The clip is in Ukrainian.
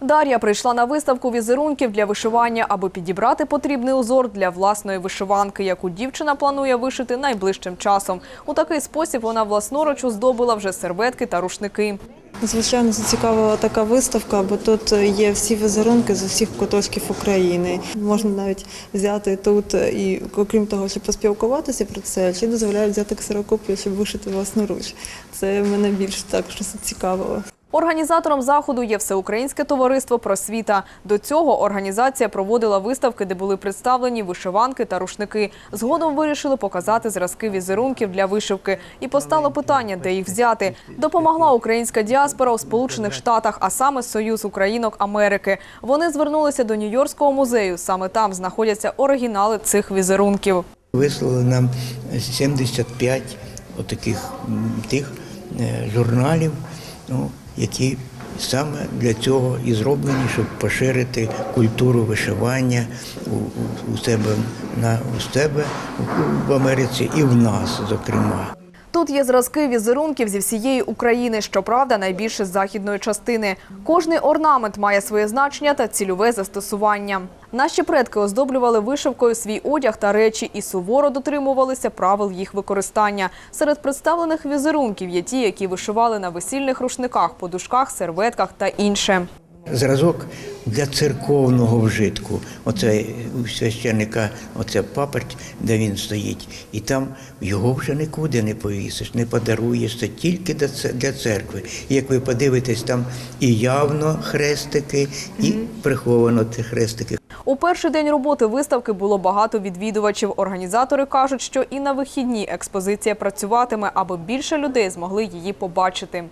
Дар'я прийшла на виставку візерунків для вишивання, аби підібрати потрібний узор для власної вишиванки, яку дівчина планує вишити найближчим часом. У такий спосіб вона власноруч оздобила вже серветки та рушники. Звичайно, зацікавила така виставка, бо тут є всі візерунки з усіх куточків України. Можна навіть взяти тут і, окрім того, щоб поспілкуватися про це, ще дозволяють взяти ксерокопію, щоб вишити власноруч. Це мене більш також зацікавило. Організатором заходу є Всеукраїнське товариство просвіта. До цього організація проводила виставки, де були представлені вишиванки та рушники. Згодом вирішили показати зразки візерунків для вишивки. І постало питання, де їх взяти. Допомогла українська діаспора у Сполучених Штатах, а саме Союз Українок Америки. Вони звернулися до Нью-Йоркського музею. Саме там знаходяться оригінали цих візерунків. Вислали нам 75 отаких тих е, журналів, ну, які саме для цього і зроблені, щоб поширити культуру вишивання у, себе на у себе в Америці і в нас, зокрема. Тут є зразки візерунків зі всієї України, щоправда, найбільше з західної частини. Кожний орнамент має своє значення та цільове застосування. Наші предки оздоблювали вишивкою свій одяг та речі і суворо дотримувалися правил їх використання. Серед представлених візерунків є ті, які вишивали на весільних рушниках, подушках, серветках та інше. Зразок для церковного вжитку. Оце у священника, оце паперть, де він стоїть, і там його вже нікуди не повісиш, не подаруєш. Це тільки для церкви. І як ви подивитесь, там і явно хрестики, і приховано ті хрестики. У перший день роботи виставки було багато відвідувачів. Організатори кажуть, що і на вихідні експозиція працюватиме, аби більше людей змогли її побачити.